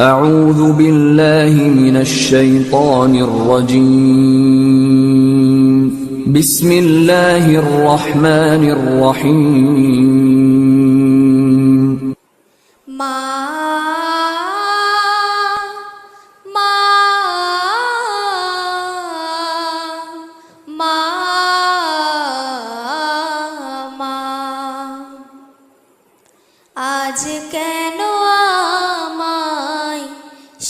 أعوذ بالله من الشيطان الرجيم بسم الله الرحمن الرحيم মা মা মা মা আজ কেন আমায়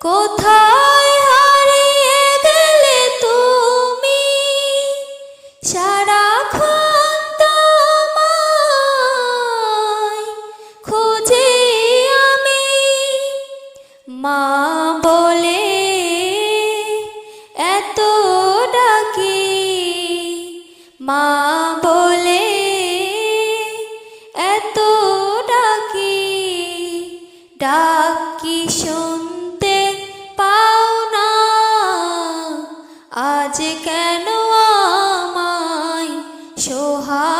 কোথায় হারিয়ে গেলে তুমি? তোমায় খুঁজি আমি। মা বলে, এত ডাকি। মা বলে, এত ডাকি। ডাকি শুনতে সোহাগ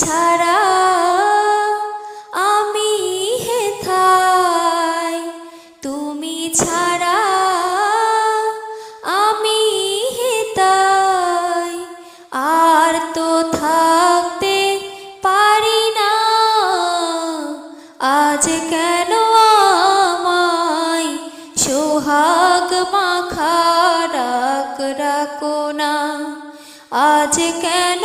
ছাড়া আমি হেথায় তুমি ছাড়া আমি হেতাই আর তো থাকতে পারি না। আজ কেন আমায় সোহাগ মাখা ডাক ডাকো না। আজ কেন